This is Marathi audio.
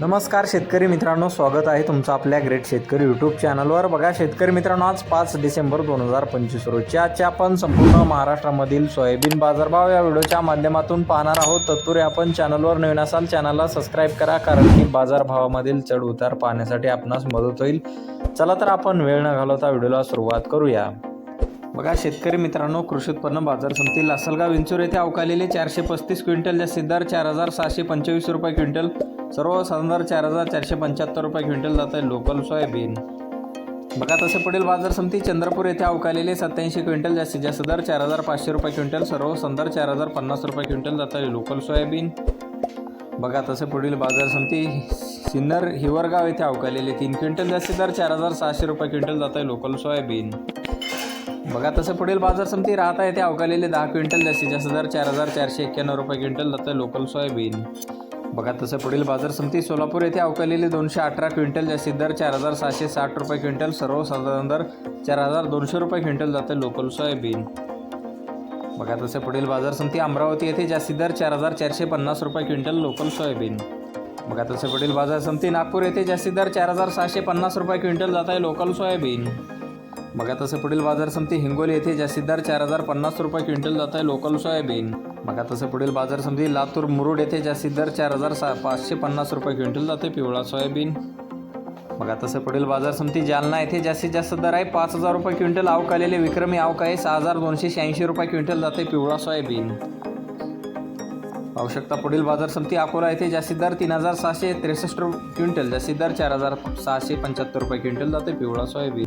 नमस्कार शेतकरी मित्रांनो स्वागत आहे तुमचं आपल्या ग्रेट शेतकरी यूट्यूब चॅनलवर बघा शेतकरी मित्रांनो आज पाच डिसेंबर दोन हजार पंचवीस रोजच्या आजच्या आपण संपूर्ण महाराष्ट्रामधील सोयाबीन बाजारभाव या व्हिडिओच्या माध्यमातून पाहणार आहोत. तत्पूर्वी आपण चॅनलवर नवीन असाल चॅनलला सबस्क्राईब करा कारण की बाजारभावामधील चढ उतार पाहण्यासाठी आपणास मदत होईल. चला तर आपण वेळ न घालवता व्हिडिओला सुरुवात करूया. बघा शेतकरी मित्रांनो कृषी उत्पन्न बाजार समिती लासलगाव विंचूर येथे अवकालेले चारशे पस्तीस क्विंटल जास्तीत दर चार हजार सहाशे पंचवीस रुपये क्विंटल. सर्वसाधारण दर चार हजार चारशे पंच्याहत्तर रुपये क्विंटल जात आहे लोकल सोयाबीन. बघा तसे पुढील बाजार समिती चंद्रपूर येथे अवकालेले सत्याऐंशी क्विंटल जास्तीत जास्त दर चार हजार पाचशे रुपये क्विंटल सर्व संदर चार हजार पन्नास रुपये क्विंटल जात आहे लोकल सोयाबीन. बघा तसे पुढील बाजार समिती सिन्नर हिवरगाव येथे अवकालेले तीन क्विंटल जास्तीत दर चार हजार सहाशे रुपये क्विंटल जात आहे लोकल सोयाबीन. बघा तसं पुढील बाजार समिती राहता येथे अवकालेले दहा क्विंटल जास्तीत जास्त दर चार हजार चारशे एक्क्याण्णव रुपये क्विंटल जात आहे लोकल सोयाबीन. बघा तसं पुढील बाजार समिती सोलापूर येथे अवकालेले दोनशे अठरा क्विंटल जास्तीत दर चार हजार सहाशे साठ रुपये क्विंटल सर्वसाधारण दर चार हजार दोनशे रुपये क्विंटल जाते लोकल सोयाबीन. बघा तसे पुढील बाजार समिती अमरावती येथे जास्तीत दर चार हजार चारशे पन्नास रुपये क्विंटल लोकल सोयाबीन. बघा तसे पुढील बाजार समिती नागपूर येथे जास्तीत दर चार हजार सहाशे पन्नास रुपये क्विंटल जात आहे लोकल सोयाबीन. बघा तसं पुढील बाजार समिती हिंगोली येथे जास्तीत दर चार हजार पन्नास रुपये क्विंटल जात आहे लोकल सोयाबीन बघा तसं पुढील बाजार समिती लातूर मुरुड येथे जास्तीत दर चार हजार सा पाचशे पन्नास रुपये क्विंटल जाते पिवळा सोयाबीन बघा तसं पुढील बाजार समिती जालना येथे जास्तीत जास्त दर आहे पाच हजार रुपये क्विंटल आवकालेले विक्रमी आवक आहे सहा हजार दोनशे शहाऐंशी रुपये क्विंटल जाते पिवळा सोयाबीन आवश्यकता पुढील बाजार समिती अकोला येथे जास्तीत दर तीन हजार सहाशे त्रेसष्ट क्विंटल जास्तीत दर चार हजार सहाशे पंच्याहत्तर रुपये क्विंटल जाते पिवळा सोयाबीन